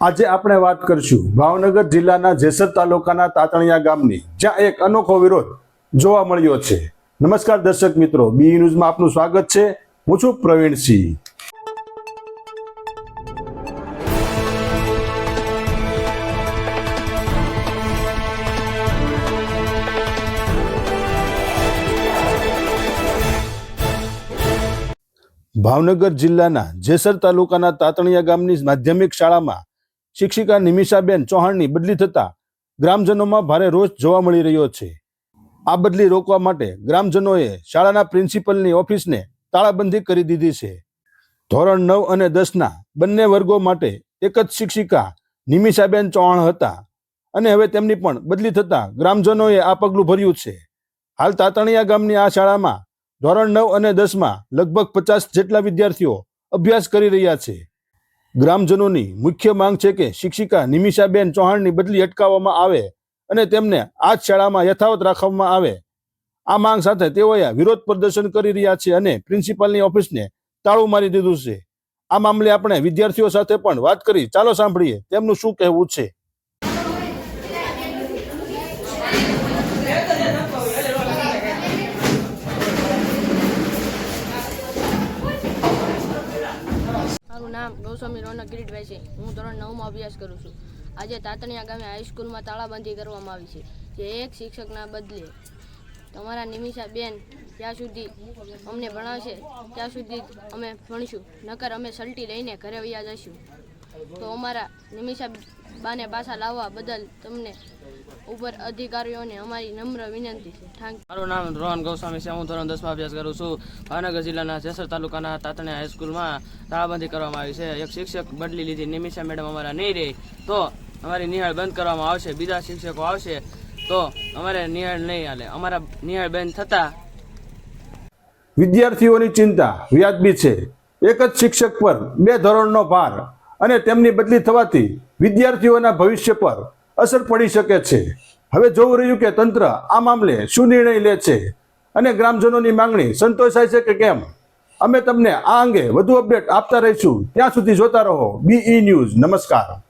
આજે આપણે વાત કરશું ભાવનગર જિલ્લાના જેસર તાલુકાના તાતણિયા ગામની, જ્યાં એક અનોખો વિરોધ જોવા મળ્યો છે. નમસ્કાર દર્શક મિત્રો, બી ન્યૂઝમાં આપનું સ્વાગત છે. હું છું પ્રવીણસિંહ ભાવનગર જિલ્લાના જેસર તાલુકાના તાતણિયા ગામની માધ્યમિક શાળામાં શિક્ષિકા નિમિષાબેન ચૌહાણની બદલી થતા ગ્રામજનોમાં ભારે રોષ જોવા મળી રહ્યો છે. આ બદલી રોકવા માટે ગ્રામજનોએ શાળાના પ્રિન્સિપલની ઓફિસને તાળાબંધી કરી દીધી છે. ધોરણ નવ અને દસના બંને વર્ગો માટે એક જ શિક્ષિકા નિમિષાબેન ચૌહાણ હતા અને હવે તેમની પણ બદલી થતા ગ્રામજનોએ આ પગલું ભર્યું છે. હાલ તાતણિયા ગામની આ શાળામાં ધોરણ નવ અને દસમાં લગભગ પચાસ જેટલા વિદ્યાર્થીઓ અભ્યાસ કરી રહ્યા છે. ગ્રામજનોની મુખ્ય માંગ છે કે શિક્ષિકા નિમિષાબેન ચૌહાણની બદલી અટકાવવામાં આવે અને તેમને આ જ શાળામાં યથાવત રાખવામાં આવે. આ માંગ સાથે તેઓએ વિરોધ પ્રદર્શન કરી રહ્યા છે અને પ્રિન્સિપાલની ઓફિસને તાળું મારી દીધું છે. આ મામલે આપણે વિદ્યાર્થીઓ સાથે પણ વાત કરી. ચાલો સાંભળીએ તેમનું શું કહેવું છે. નામ ગૌસ્વામી રોનક કિરીટભાઈ છે. હું ધોરણ નવમાં અભ્યાસ કરું છું. આજે તાતણિયા ગામે હાઈસ્કૂલમાં તાળાબંધી કરવામાં આવી છે, જે એક શિક્ષકના બદલે તમારા નિમિષા બેન ત્યાં સુધી અમને ભણાવશે, ત્યાં સુધી અમે ભણીશું, નકર અમે સલટી લઈને ઘરે વયા જઈશું. તો અમારા નિમિષા બાને પાછા લાવવા બદલ તમને ઉપર અધિકારીઓને અમારી નમ્ર વિનંતી છે. થેન્ક મારું નામ રોહન ગોસ્વામી છે. હું ધોરણ દસમાં અભ્યાસ કરું છું. ભાવનગર જિલ્લાના જેસર તાલુકાના તાતણિયા હાઈસ્કૂલમાં તાળાબંધી કરવામાં આવી છે. એક શિક્ષક બદલી લીધી. નિમિષા મેડમ અમારા નહીં રહી તો અમારી નિહાળ બંધ કરવામાં આવશે. બીજા શિક્ષકો આવશે. તો અમારે નિહાળ નહીં હાલે. અમારા નિહાળ બંધ થતા વિદ્યાર્થીઓની ચિંતા વ્યાજબી છે. એક જ શિક્ષક પર બે ધોરણનો ભાર અને તેમની બદલી થવાથી વિદ્યાર્થીઓના ભવિષ્ય પર અસર પડી શકે છે. હવે જોવું રહ્યું કે તંત્ર આ મામલે શું નિર્ણય લે છે અને ગ્રામજનોની માંગણી સંતોષાય છે કે કેમ? અમે તમને આ અંગે વધુ અપડેટ આપતા રહીશું. ત્યાં સુધી જોતા રહો. બીઈ ન્યૂઝ નમસ્કાર.